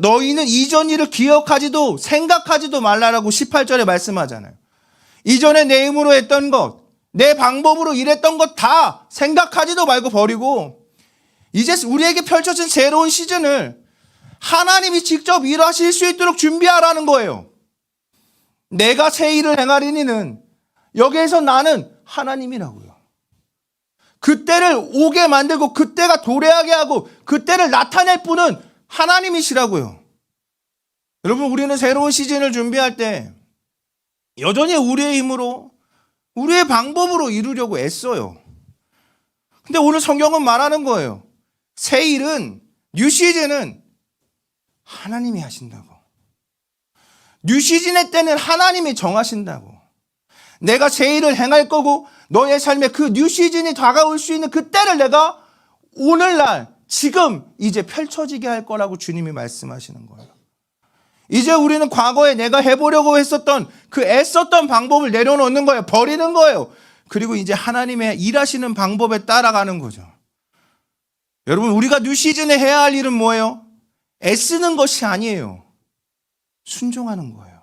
너희는 이전 일을 기억하지도 생각하지도 말라라고 18절에 말씀하잖아요. 이전에 내 힘으로 했던 것, 내 방법으로 일했던 것 다 생각하지도 말고 버리고 이제 우리에게 펼쳐진 새로운 시즌을 하나님이 직접 일하실 수 있도록 준비하라는 거예요. 내가 새 일을 행하리니는 여기에서 나는 하나님이라고요. 그때를 오게 만들고 그때가 도래하게 하고 그때를 나타낼 분은 하나님이시라고요. 여러분 우리는 새로운 시즌을 준비할 때 여전히 우리의 힘으로 우리의 방법으로 이루려고 애써요. 근데 오늘 성경은 말하는 거예요. 새 일은 뉴 시즌은 하나님이 하신다고. 뉴 시즌의 때는 하나님이 정하신다고. 내가 새 일을 행할 거고 너의 삶에 그 뉴 시즌이 다가올 수 있는 그 때를 내가 오늘날 지금 이제 펼쳐지게 할 거라고 주님이 말씀하시는 거예요. 이제 우리는 과거에 내가 해보려고 했었던 그 애썼던 방법을 내려놓는 거예요. 버리는 거예요. 그리고 이제 하나님의 일하시는 방법에 따라가는 거죠. 여러분, 우리가 뉴 시즌에 해야 할 일은 뭐예요? 애쓰는 것이 아니에요. 순종하는 거예요.